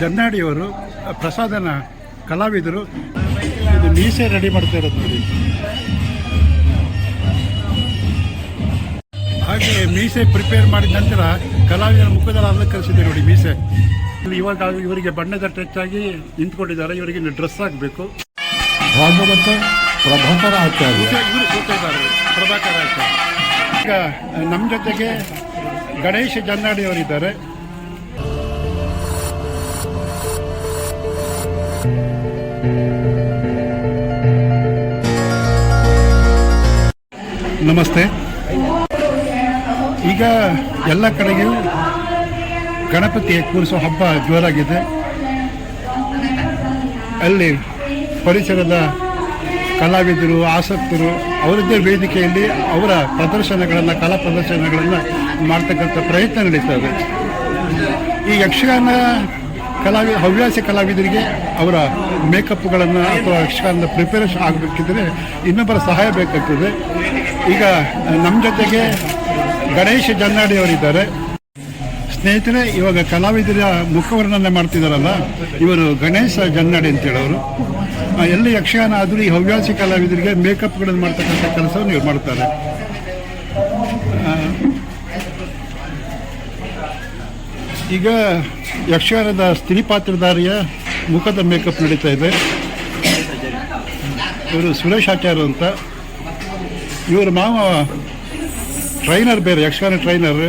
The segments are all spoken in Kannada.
ಜನ್ನಾಡಿಯವರು ಪ್ರಸಾದನ ಕಲಾವಿದರು ಇದು ಮೀಸೆ ರೆಡಿ ಮಾಡ್ತಾ ಇರೋದು ನೋಡಿ. ಹಾಗೆ ಮೀಸೆ ಪ್ರಿಪೇರ್ ಮಾಡಿದ ನಂತರ ಕಲಾವಿದರ ಮುಖದಲ್ಲಿ ಅಲಂಕರಿಸಿದೆ ನೋಡಿ ಮೀಸೆ. ಇಲ್ಲಿ ಇವಾಗ ಇವರಿಗೆ ಬಣ್ಣದ ಟಚ್ ಆಗಿ ನಿಂತ್ಕೊಂಡಿದ್ದಾರೆ ಇವರಿಗೆ ಡ್ರೆಸ್ ಆಗಬೇಕು ಭಾಗವತ ಪ್ರಭಾಕರ ಆಚಾರ್ಯ. ಇವರು ಕೂತಿದ್ದಾರೆ ಪ್ರಭಾಕರ ಆಚಾರ್ಯ. ಈಗ ನಮ್ಮ ಜೊತೆಗೆ ಗಣೇಶ ಜನ್ನಾಡಿ ಅವರಿದ್ದಾರೆ ನಮಸ್ತೆ. ಈಗ ಎಲ್ಲ ಕಡೆಗೂ ಗಣಪತಿ ಕೂರಿಸೋ ಹಬ್ಬ ಜೋರಾಗಿದೆ. ಅಲ್ಲಿ ಪರಿಸರದ ಕಲಾವಿದರು, ಆಸಕ್ತರು, ಅವರದ್ದೇ ವೇದಿಕೆಯಲ್ಲಿ ಅವರ ಪ್ರದರ್ಶನಗಳನ್ನು, ಕಲಾ ಪ್ರದರ್ಶನಗಳನ್ನು ಮಾಡ್ತಕ್ಕಂಥ ಪ್ರಯತ್ನ ನಡೀತಾ ಇದೆ. ಈ ಯಕ್ಷಗಾನ ಕಲಾವಿ, ಹವ್ಯಾಸಿ ಕಲಾವಿದರಿಗೆ ಅವರ ಮೇಕಪ್ಗಳನ್ನು ಅಥವಾ ಯಕ್ಷಗಾನದ ಪ್ರಿಪರೇಷನ್ ಆಗಬೇಕಿದ್ರೆ ಇನ್ನೊಬ್ಬರ ಸಹಾಯ ಬೇಕಾಗ್ತದೆ. ಈಗ ನಮ್ಮ ಜೊತೆಗೆ ಗಣೇಶ ಜನ್ನಾಡಿ ಅವರಿದ್ದಾರೆ. ಸ್ನೇಹಿತರೆ, ಇವಾಗ ಕಲಾವಿದರ ಮುಖವರ್ಣನೆ ಮಾಡ್ತಿದ್ದಾರಲ್ಲ ಇವರು ಗಣೇಶ ಜನ್ನಾಡಿ ಅಂತ ಹೇಳೋರು ಎಲ್ಲಿ ಯಕ್ಷಗಾನ ಆದರೂ ಈ ಹವ್ಯಾಸಿ ಕಲಾವಿದರಿಗೆ ಮೇಕಪ್ಗಳನ್ನು ಮಾಡ್ತಕ್ಕಂಥ ಕೆಲಸವನ್ನು ಇವರು ಮಾಡ್ತಾರೆ ಆ, ಈಗ ಯಕ್ಷಗಾನದ ಸ್ತ್ರೀ ಪಾತ್ರಧಾರಿಯ ಮುಖದ ಮೇಕಪ್ ನಡೀತಾ ಇದೆ. ಇವರು ಸುರೇಶ್ ಆಚಾರ್ಯ ಅಂತ. ಇವರು ಮಾವ ಟ್ರೈನರ್ ಬೇರೆ, ಯಕ್ಷಗಾನ ಟ್ರೈನರ್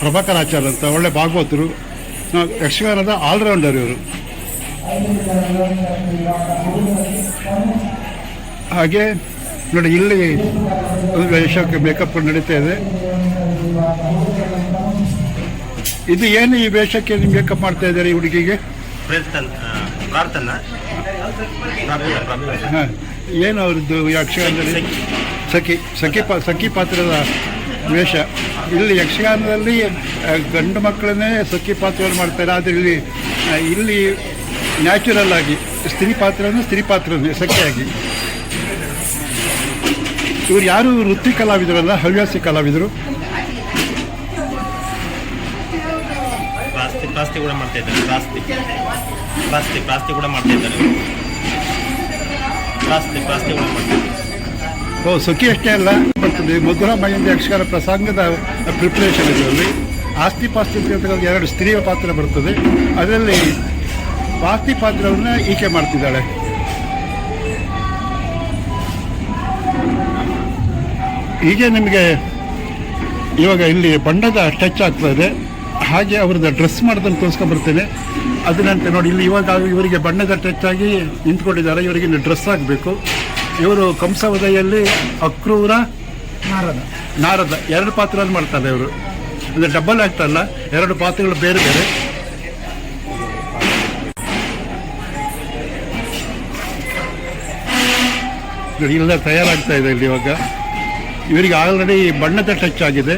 ಪ್ರಭಾಕರ್ ಆಚಾರ್ಯ ಅಂತ, ಒಳ್ಳೆ ಭಾಗವತರು. ಯಕ್ಷಗಾನದ ಆಲ್ರೌಂಡರ್ ಇವರು. ಹಾಗೆ, ನೋಡಿ ಇಲ್ಲಿ ಯಶಕ್ಕೆ ಮೇಕಪ್ ನಡೀತಾ ಇದೆ. ಇದು ಏನು ಈ ವೇಷಕ್ಕೆ ನಿಮ್ಗೆ ಮೇಕಪ್ ಮಾಡ್ತಾ ಇದ್ದಾರೆ ಈ ಹುಡುಗಿಗೆ? ಪ್ರಯತ್ನ ಪ್ರಾರ್ಥನಾ ಪ್ರಾರ್ಥನಾ ಪ್ರಾರ್ಥನಾ ಹಾಂ. ಏನು ಅವ್ರದ್ದು ಯಕ್ಷಗಾನದಲ್ಲಿ? ಸಖಿ ಸಖಿ. ಪಾ ಸಖಿ ಪಾತ್ರದ ವೇಷ. ಇಲ್ಲಿ ಯಕ್ಷಗಾನದಲ್ಲಿ ಗಂಡು ಮಕ್ಕಳನ್ನೇ ಸಖಿ ಪಾತ್ರವನ್ನು ಮಾಡ್ತಾರೆ. ಆದರೆ ಇಲ್ಲಿ ಇಲ್ಲಿ ನ್ಯಾಚುರಲ್ ಆಗಿ ಸ್ತ್ರೀ ಪಾತ್ರನೂ ಸ್ತ್ರೀ ಪಾತ್ರನೇ ಸಖಿಯಾಗಿ. ಇವ್ರು ಯಾರು ವೃತ್ತಿ ಕಲಾವಿದರಲ್ಲ ಹವ್ಯಾಸಿ ಕಲಾವಿದರು? ಪ್ರಾಸ್ತಿ ಪ್ರಾಸ್ತಿ ಕೂಡ ಮಾಡ್ತಾ ಇದ್ದಾರೆ. ಪ್ರಾಸ್ತಿ ಪ್ರಾಸ್ತಿ ಪ್ರಾಸ್ತಿ ಕೂಡ ಮಾಡ್ತಾ ಇದ್ದಾರೆ. ಪ್ರಾಸ್ತಿ ಪ್ರಾಸ್ತಿ ಕೂಡ ಮಾಡ್ತಾ ಇದ್ದಾರೆ. ಓ, ಸುಖಿ ಅಷ್ಟೇ ಅಲ್ಲ, ಬರ್ತದೆ. ಮಧುರ ಮಹಿಂದ ಯಕ್ಷಗಾನ ಪ್ರಸಂಗದ ಪ್ರಿಪ್ರೇಷನ್ ಇದರಲ್ಲಿ ಆಸ್ತಿ, ಪಾಸ್ತಿ ಅಂತ ಎರಡು ಸ್ತ್ರೀಯ ಪಾತ್ರ ಬರ್ತದೆ. ಅದರಲ್ಲಿ ಪಾಸ್ತಿ ಪಾತ್ರವನ್ನು ಈಕೆ ಮಾಡ್ತಿದ್ದಾಳೆ. ಹೀಗೆ ನಿಮಗೆ ಇವಾಗ ಇಲ್ಲಿ ಬಣ್ಣದ ಟಚ್ ಆಗ್ತಾ ಇದೆ. ಹಾಗೆ ಅವ್ರದ್ದು ಡ್ರೆಸ್ ಮಾಡೋದನ್ನು ತೋರಿಸ್ಕೊಂಡು ಬರ್ತೇನೆ ಅದನ್ನಂತೆ ನೋಡಿ ಇಲ್ಲಿ ಇವಾಗ ಇವರಿಗೆ ಬಣ್ಣದ ಟಚ್ ಆಗಿ ನಿಂತ್ಕೊಂಡಿದ್ದಾರೆ. ಇವರಿಗೆ ಡ್ರೆಸ್ ಆಗಬೇಕು ಇವರು ಕಂಸವದಯಲ್ಲಿ ಅಕ್ರೂರ ನಾರದ. ನಾರದ. ಎರಡು ಪಾತ್ರದಲ್ಲಿ ಮಾಡ್ತಾರೆ ಇವರು. ಅಂದರೆ ಡಬಲ್ ಆಗ್ತಲ್ಲ ಎರಡು ಪಾತ್ರಗಳು ಬೇರೆ ಬೇರೆ. ಇಲ್ಲ ತಯಾರಾಗ್ತಾ ಇದೆ ಇಲ್ಲಿ ಇವಾಗ. ಇವರಿಗೆ ಆಲ್ರೆಡಿ ಬಣ್ಣದ ಟಚ್ ಆಗಿದೆ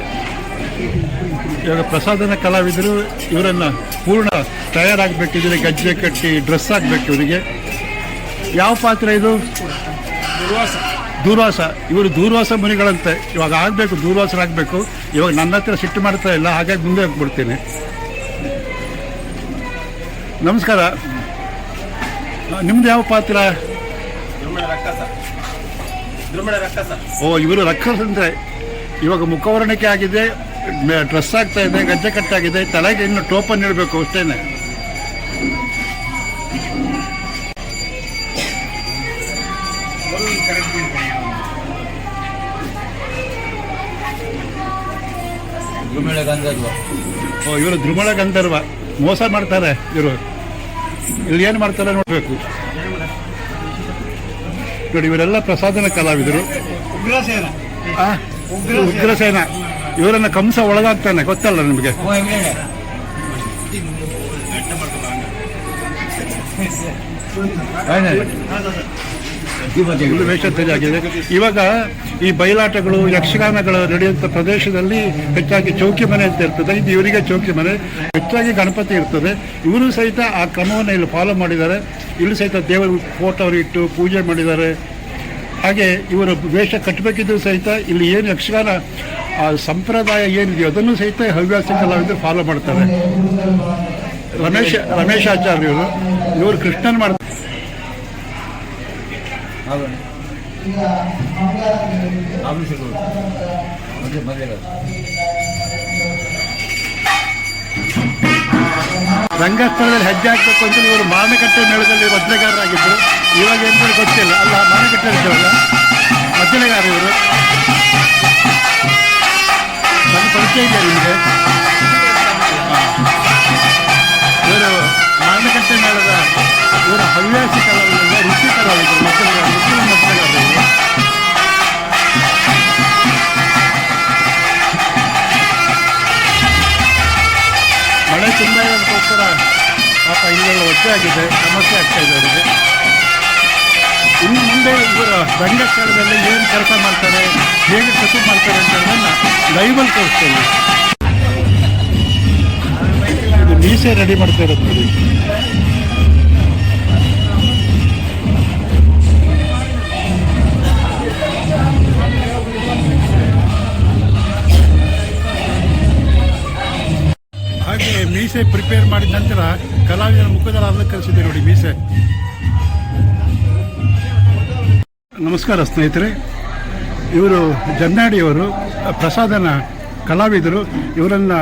ಇವಾಗ ಪ್ರಸಾದನ ಕಲಾವಿದರು ಇವರನ್ನು ಪೂರ್ಣ ತಯಾರಾಗಬೇಕು ತಯಾರಾಗಬೇಕಿದ್ರೆ ಗಜ್ಜೆ ಕಟ್ಟಿ ಡ್ರೆಸ್ ಆಗಬೇಕು ಇವರಿಗೆ. ಯಾವ ಪಾತ್ರ ಇದು? ದುರ್ವಾಸ. ದೂರ್ವಾಸ. ಇವರು ದೂರ್ವಾಸ ಮುನಿಗಳಂತೆ. ಇವಾಗ ಆಗಬೇಕು ದೂರ್ವಾಸರಾಗಬೇಕು. ಇವಾಗ ನನ್ನ ಹತ್ರ ಸಿಟ್ಟು ಮಾಡ್ತಾ ಇಲ್ಲ ಹಾಗಾಗಿ ಮುಂದೆ ಹೋಗ್ಬಿಡ್ತೀನಿ. ನಮಸ್ಕಾರ. ನಿಮ್ದು ಯಾವ ಪಾತ್ರ? ಓ ಇವರು ರಕ್ಕಸ ಅಂದರೆ ಇವಾಗ ಮುಖವರ್ಣಿಕೆ ಆಗಿದೆ. ಡ್ರೆಸ್ ಆಗ್ತಾ ಇದೆ ಗಜ್ಜೆ ಕಟ್ಟಾಗಿದೆ ತಲೆಗೆ ಇನ್ನು ಟೋಪನ್ ಇಡಬೇಕು ಅಷ್ಟೇನೆ. ಓ ಇವರು ದ್ರುಮಳ ಗಂಧರ್ವ. ಮೋಸ ಮಾಡ್ತಾರೆ ಇವರು. ಇಲ್ಲಿ ಏನು ಮಾಡ್ತಾರೆ ನೋಡಬೇಕು. ನೋಡಿ ಇವರೆಲ್ಲ ಪ್ರಸಾದನ ಕಲಾವಿದರು. ಉಗ್ರಸೇನ. ಉಗ್ರಸೇನ. ಇವರನ್ನ ಕಂಸ ಒಳಗಾಗ್ತಾನೆ ಗೊತ್ತಲ್ಲ ನಿಮಗೆ? ವೇಷ ಸರಿಯಾಗಿದೆ ಇವಾಗ ಈ ಬಯಲಾಟಗಳು ಯಕ್ಷಗಾನಗಳು ನಡೆಯುವಂಥ ಪ್ರದೇಶದಲ್ಲಿ ಹೆಚ್ಚಾಗಿ ಚೌಕಿ ಮನೆ ಅಂತ ಇರ್ತದೆ. ಇದು ಇವರಿಗೆ ಚೌಕಿ ಮನೆ. ಹೆಚ್ಚಾಗಿ ಗಣಪತಿ ಇರ್ತದೆ. ಇವರು ಸಹಿತ ಆ ಕ್ರಮವನ್ನು ಇಲ್ಲಿ ಫಾಲೋ ಮಾಡಿದ್ದಾರೆ. ಇಲ್ಲಿ ಸಹಿತ ದೇವರು ಫೋಟೋ ಇಟ್ಟು ಪೂಜೆ ಮಾಡಿದ್ದಾರೆ. ಹಾಗೆ ಇವರು ವೇಷ ಕಟ್ಟಬೇಕಿದ್ರು ಸಹಿತ ಇಲ್ಲಿ ಏನು ಯಕ್ಷಗಾನ, ಆ ಸಂಪ್ರದಾಯ ಏನಿದೆಯೋ ಅದನ್ನು ಸಹಿತ ಹವ್ಯಾಸ ಕಲಾವಿದರು ಫಾಲೋ ಮಾಡ್ತಾರೆ. ರಮೇಶ್ ರಮೇಶ್ ಆಚಾರ್ಯ ಇವರು ಇವರು ಕೃಷ್ಣನ್ ಮಾಡ್ತಾರೆ ರಂಗಸ್ಥಳದಲ್ಲಿ ಹೆಜ್ಜೆ ಹಾಕ್ಬೇಕು ಅಂತ ಇವರು ಮಾನಕಟ್ಟೆ ಮೇಳದಲ್ಲಿ ವಜ್ರಗಾರರಾಗಿದ್ದರು ಇವಾಗ ಏನು ಗೊತ್ತಿಲ್ಲ. ಅಲ್ಲ, ಮಾನಕಟ್ಟೆ ಇದ್ದಾರಲ್ಲ ವಜ್ರಗಾರ ಇವರು. ನನ್ನ ಪರಿಚಯ ಇದೆ ನಿಮಗೆ. ಇವರು ಮಾನಕಟ್ಟೆ ಮೇಳದ, ಇವರ ಹವ್ಯಾಸಿ ಕಲಾವಿದ ವೃತ್ತಿ ಕಲಾವಿದರು ಆಗಿದೆ ಸಮಸ್ಯೆ ಆಗ್ತಾ ಇದೆ ಅವರಿಗೆ. ಇನ್ನು ಮುಂದೆ ಇವರು ರಂಗಸ್ಥಳದಲ್ಲಿ ಏನು ಕೆಲಸ ಮಾಡ್ತಾರೆ, ಹೇಗೆ ಕಸು ಮಾಡ್ತಾರೆ ಅಂತ ಹೇಳೋದನ್ನ ಲೈವಲ್ಲಿ ತೋರಿಸ್ತೇವೆ ಇದು ಮೀಸೆ ರೆಡಿ ಮಾಡ್ತಾ ಇರೋದು ಮೀಸೆ ಪ್ರಿಪೇರ್ ಮಾಡಿದ ನಂತರ ಕಲಾವಿದರ ಮುಖದಲ್ಲಿ ಅಲಂಕರಿಸಿದೆ ನೋಡಿ ಮೀಸೆ. ನಮಸ್ಕಾರ ಸ್ನೇಹಿತರೆ. ಇವರು ಜನ್ನಾಡಿಯವರು, ಪ್ರಸಾದನ ಕಲಾವಿದರು. ಇವರನ್ನು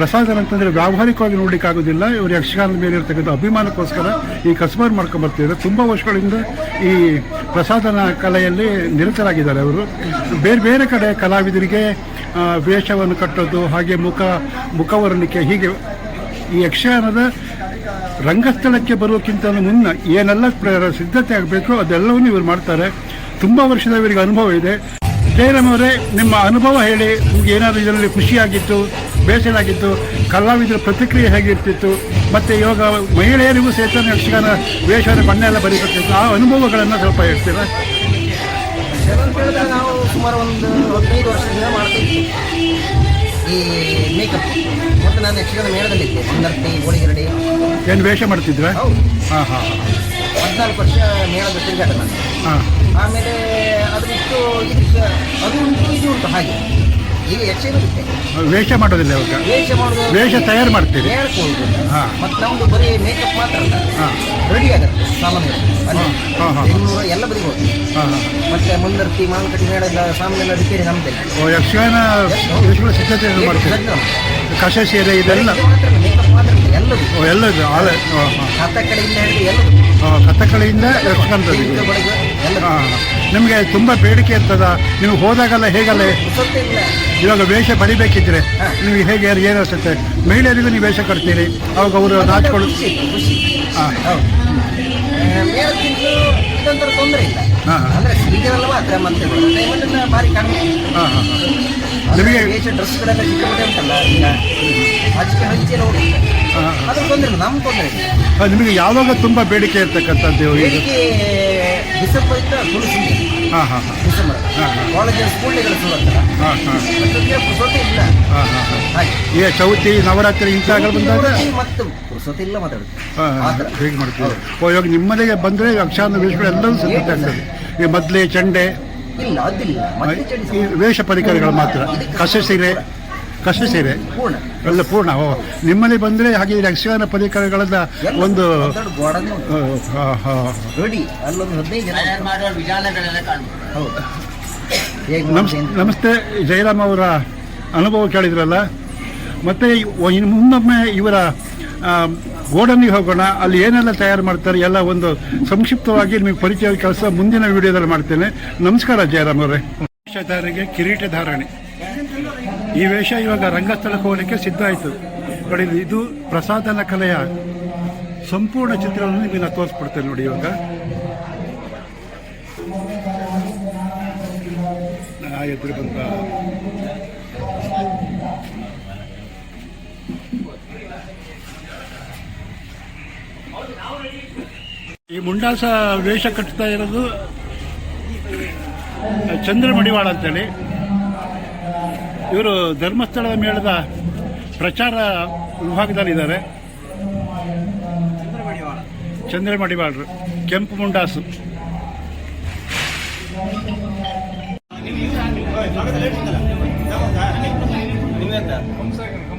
ಪ್ರಸಾದನ ಅಂತಂದರೆ ವ್ಯಾವಹಾರಿಕವಾಗಿ ನೋಡಲಿಕ್ಕಾಗೋದಿಲ್ಲ ಇವರು ಯಕ್ಷಗಾನದ ಮೇಲೆ ಇರ್ತಕ್ಕಂಥ ಅಭಿಮಾನಕ್ಕೋಸ್ಕರ ಈ ಕಸಬಾರ್ ಮಾಡ್ಕೊಂಬರ್ತಿದ್ದಾರೆ ತುಂಬ ವರ್ಷಗಳಿಂದ ಈ ಪ್ರಸಾದನ ಕಲೆಯಲ್ಲಿ ನಿರತರಾಗಿದ್ದಾರೆ ಅವರು. ಬೇರೆ ಬೇರೆ ಕಡೆ ಕಲಾವಿದರಿಗೆ ವೇಷವನ್ನು ಕಟ್ಟೋದು, ಹಾಗೆ ಮುಖ ಮುಖವರ್ಣಿಕೆ ಹೀಗೆ ಈ ಯಕ್ಷಗಾನದ ರಂಗಸ್ಥಳಕ್ಕೆ ಬರೋಕ್ಕಿಂತ ಮುನ್ನ ಏನೆಲ್ಲ ಸಿದ್ಧತೆ ಆಗಬೇಕು ಅದೆಲ್ಲವನ್ನು ಇವರು ಮಾಡ್ತಾರೆ. ತುಂಬ ವರ್ಷದ ಇವರಿಗೆ ಅನುಭವ ಇದೆ. ಜಯರಾಮ್ ಅವರೇ, ನಿಮ್ಮ ಅನುಭವ ಹೇಳಿ. ಏನಾದರೂ ಇದರಲ್ಲಿ ಖುಷಿಯಾಗಿತ್ತು ಬೇಸರ ಆಗಿತ್ತು, ಕಲಾವಿದರ ಪ್ರತಿಕ್ರಿಯೆ ಹೇಗಿರ್ತಿತ್ತು ಮತ್ತು ಇವಾಗ ಮಹಿಳೆಯರಿಗೂ ಸಹಿತ ಯಕ್ಷಗಾನ ವೇಷದ ಬಣ್ಣ ಎಲ್ಲ ಬರೀಬೇಕಿತ್ತು ಆ ಅನುಭವಗಳನ್ನು ಸ್ವಲ್ಪ ಹೇಳ್ತೀರಾ? ಸುಮಾರು ಒಂದು ಹದಿನೈದು ವರ್ಷದಿಂದ ಮಾಡ್ತೀವಿ ಈ ಮೇಕಪ್ ಮತ್ತು ನಾನು ಯಕ್ಷಗಾನ ಮೇಳದಲ್ಲಿದ್ದೆ ಒಂದರ್ತಿ ಗೋಳಿಗೆರಡಿ ಏನು ವೇಷ ಮಾಡ್ತಿದ್ವಿ ಹೌದು. ಹಾಂ ಹಾಂ ಹದಿನಾಲ್ಕು ವರ್ಷ ಮೇಳದ ತಿರುಗಾಟ ನಾನು. ಹಾಂ. ಆಮೇಲೆ ಅದು ಬಿಟ್ಟು ಇದಕ್ಕೆ ಅದು ಉಂಟು ಇದು ಉಂಟು ಹಾಗೆ. ಈಗ ಯಕ್ಷಗಾನ ಬಿಟ್ಟೆ ವೇಷ ಮಾಡೋದಿಲ್ಲ ಇವಾಗ? ವೇಷ ಮಾಡೋದು ವೇಷ ತಯಾರು ಮಾಡ್ತೀರಿ? ಹೇಳ್ಕೊಂಡು ಹಾ. ಮತ್ತು ನಮ್ದು ಬರೀ ಮೇಕಪ್ ಮಾತ್ರ ಅಲ್ಲ. ಹಾಂ. ರೆಡಿ ಆಗುತ್ತೆ. ಸಾಮಾನ್ಯ ಅಲ್ಲಿ ಹಾ, ಹಾ. ಬೆಂಗಳೂರು ಎಲ್ಲ ಬರೀ ಹೋಗ್ತೀವಿ. ಹಾಂ ಹಾಂ. ಮತ್ತೆ ಮುಂದರ್ತಿ ಮಾನಕಟ್ಟಿ ಮೇಳ ಎಲ್ಲ ಸಾಮಾನ್ಯ ರಿಪೇರಿ ನಮ್ದೆ ಓ ಯಕ್ಷಗಾನ ಸಿದ್ಧತೆ ಮಾಡ್ತೀವಿ ಮಾಡ್ತೀರಿ? ಕಷ ಸೇರೆ ಇದೆಲ್ಲ? ಎಲ್ಲದು ಆಳೆ ಹಾಂ. ಕಥಕಳಿಯಿಂದ ಎಲ್ಲ ಹಾಂ ನಿಮಗೆ ತುಂಬ ಬೇಡಿಕೆ ಇರ್ತದ. ನೀವು ಹೋದಾಗಲ್ಲ ಹೇಗಲ್ಲ ಇವಾಗ ವೇಷ ಪಡಿಬೇಕಿದ್ರೆ ನಿಮಗೆ ಹೇಗೆ ಏನು ಅನ್ಸುತ್ತೆ? ಮಹಿಳೆಯರಿಗೂ ನೀವು ವೇಷ ಕೊಡ್ತೀರಿ ಅವಾಗ ಅವರು ನಾಚ್ಕೊಳ್ಳು ಹಾಂ. ಹಾಂ ಹಾ, ಹಾ. ನಿಮಗೆ ಡ್ರೆಸ್ಗಳೆಲ್ಲ ಸಿಕ್ಕಾಪಟ್ಟೆ ಉಂಟಲ್ಲ ಈಗ? ಹಚ್ಚಿಗೆ ಹಂಚಿ ಎಲ್ಲ ಹೋಗುತ್ತೆ ಹಾಂ. ಅದ್ರ ತೊಂದರೆ ಇಲ್ಲ ನಮ್ಮ ತೊಂದರೆ ಇಲ್ಲ. ನಿಮಗೆ ಯಾವಾಗ ತುಂಬ ಬೇಡಿಕೆ ಇರ್ತಕ್ಕಂಥದ್ದು ಈಗ ಬೇಡಿಕೆ ಡಿಸೆಂಬರ್ ಇಂದ ತುಳಸಿ ಹಾಂ ಹಾಂ ಹಾಂ. ಡಿಸೆಂಬರ್. ಹಾ, ಹಾ. ಸ್ಕೂಲ್ಗಳು ಹಾಂ ಹಾಂ. ಅದ್ರಲ್ಲಿ ಪುರ್ಸೊತ್ತೇ ಇಲ್ಲ. ಹಾಂ ಹಾಂ ಹಾಂ. ಹಾಗೆ. ಈಗ ಚೌತಿ ನವರಾತ್ರಿ ಇಂಥಗಳು ಬಂದಾಗ ಮತ್ತು ಪುರ್ಸೊತ್ತೇ ಇಲ್ಲ ಮಾತಾಡುದು. ಹಾಂ ಆ ಥರ. ಹೇಗೆ ಮಾಡ್ತೀವಿ ಓ ಇವಾಗ ನಿಮ್ಮನೆಗೆ ಬಂದರೆ ಯಕ್ಷಾನ ವಿಷಯ ಎಲ್ಲರೂ ಸಿದ್ಧತೆ ಆಗ್ತದೆ ಈ ಮೊದಲೇ ಚಂಡೆ ಇಲ್ಲ ಅದಿಲ್ಲ. ಮತ್ತೆ ವೇಷ ಪರಿಕರಗಳು ಮಾತ್ರ. ಕಸ ಸೀರೆ ಕಸ ಸೀರೆ. ಪೂರ್ಣ. ಎಲ್ಲ ಪೂರ್ಣ. ಓ ನಿಮ್ಮಲ್ಲಿ ಬಂದರೆ ಹಾಗೆ ಯಕ್ಷಗಾನ ಪರಿಕರಗಳನ್ನ ಒಂದು ಗೋಡನ್ನು ಹೌದು. ಹೇಗೆ ನಮಸ್ ನಮಸ್ತೆ ಜಯರಾಮ್ ಅವರ ಅನುಭವ ಕೇಳಿದ್ರಲ್ಲ? ಮತ್ತೆ ಇನ್ನು ಮುನ್ನೊಮ್ಮೆ ಇವರ ಗೋಡನ್ನಿಗೆ ಹೋಗೋಣ, ಅಲ್ಲಿ ಏನೆಲ್ಲ ತಯಾರು ಮಾಡ್ತಾರೆ, ಎಲ್ಲ ಒಂದು ಸಂಕ್ಷಿಪ್ತವಾಗಿ ನಿಮಗೆ ಪರಿಚಯ ಕೆಲಸ ಮುಂದಿನ ವಿಡಿಯೋದಲ್ಲಿ ಮಾಡ್ತೇನೆ. ನಮಸ್ಕಾರ, ಜಯರಾಮ್ ಅವರೇ. ವೇಷಧಾರಿಗೆ ಕಿರೀಟ ಧಾರಣೆ. ಈ ವೇಷ ಇವಾಗ ರಂಗಸ್ಥಳಕ್ಕೆ ಹೋಗಲಿಕ್ಕೆ ಸಿದ್ಧ ಆಯಿತು. ನೋಡಿ, ಇದು ಪ್ರಸಾದನ ಕಲೆಯ ಸಂಪೂರ್ಣ ಚಿತ್ರವನ್ನು ನಿಮಗೆ ನಾನು ತೋರಿಸ್ಬಿಡ್ತೇನೆ ನೋಡಿ ಇವಾಗ. ಈ ಮುಂಡಾಸ ವೇಷ ಕಟ್ತಾ ಇರೋದು ಚಂದ್ರ ಮಡಿವಾಳ ಅಂತೇಳಿ. ಇವರು ಧರ್ಮಸ್ಥಳದ ಮೇಳದ ಪ್ರಚಾರ ವಿಭಾಗದಲ್ಲಿದ್ದಾರೆ. ಚಂದ್ರ ಮಡಿವಾಳರು ಕೆಂಪು ಮುಂಡಾಸು.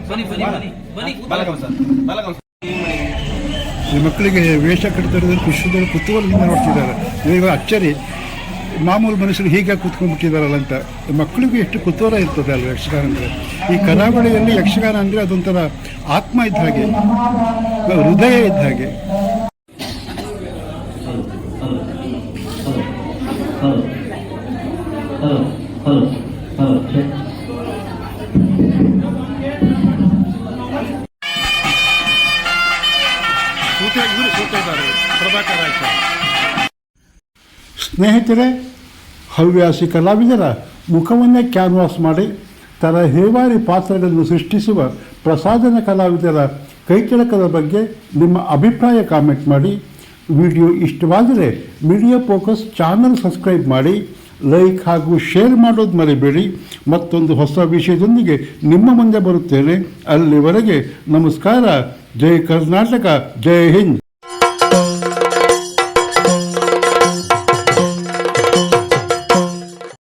ಬನ್ನಿ ಬನ್ನಿ ಬನ್ನಿ. ಬಲಗಂ ಈ ಮಕ್ಕಳಿಗೆ ವೇಷ ಕಟ್ಟಿರೋದ್ರೆ ಖುಷಿದಲ್ಲಿ ಕುತೂಹಲದಿಂದ ನೋಡ್ತಿದ್ದಾರೆ. ಇವಾಗ ಅಚ್ಚರಿ, ಮಾಮೂಲು ಮನುಷ್ಯರು ಹೀಗೆ ಕೂತ್ಕೊಂಡ್ಬಿಟ್ಟಿದ್ದಾರಲ್ಲ ಅಂತ. ಮಕ್ಕಳಿಗೂ ಎಷ್ಟು ಕುತೂಹಲ ಇರ್ತದೆ ಅಲ್ವ ಯಕ್ಷಗಾನ ಅಂದರೆ? ಈ ಕರಾವಳಿಯಲ್ಲಿ ಯಕ್ಷಗಾನ ಅಂದರೆ ಅದೊಂಥರ ಆತ್ಮ ಇದ್ದ ಹಾಗೆ, ಹೃದಯ ಇದ್ದ ಹಾಗೆ. ಸೂತೆ ಸ್ನೇಹಿತರೆ ಹವ್ಯಾಸಿ ಕಲಾವಿದರ ಮುಖವನ್ನೇ ಕ್ಯಾನ್ವಾಸ್ ಮಾಡಿ ತರಹೇವಾರಿ ಪಾತ್ರಗಳನ್ನು ಸೃಷ್ಟಿಸುವ ಪ್ರಸಾದನ ಕಲಾವಿದರ ಕೈಚಳಕದ ಬಗ್ಗೆ ನಿಮ್ಮ ಅಭಿಪ್ರಾಯ ಕಾಮೆಂಟ್ ಮಾಡಿ, ವಿಡಿಯೋ ಇಷ್ಟವಾದರೆ ಮೀಡಿಯಾ ಫೋಕಸ್ ಚಾನಲ್ ಸಬ್ಸ್ಕ್ರೈಬ್ ಮಾಡಿ, ಲೈಕ್ ಹಾಗೂ ಶೇರ್ ಮಾಡೋದು ಮರಿಬೇಡಿ. ಮತ್ತೊಂದು ಹೊಸ ವಿಷಯದೊಂದಿಗೆ ನಿಮ್ಮ ಮುಂದೆ ಬರುತ್ತೇನೆ. ಅಲ್ಲಿವರೆಗೆ ನಮಸ್ಕಾರ. जय कर्नाटका जय हिंद.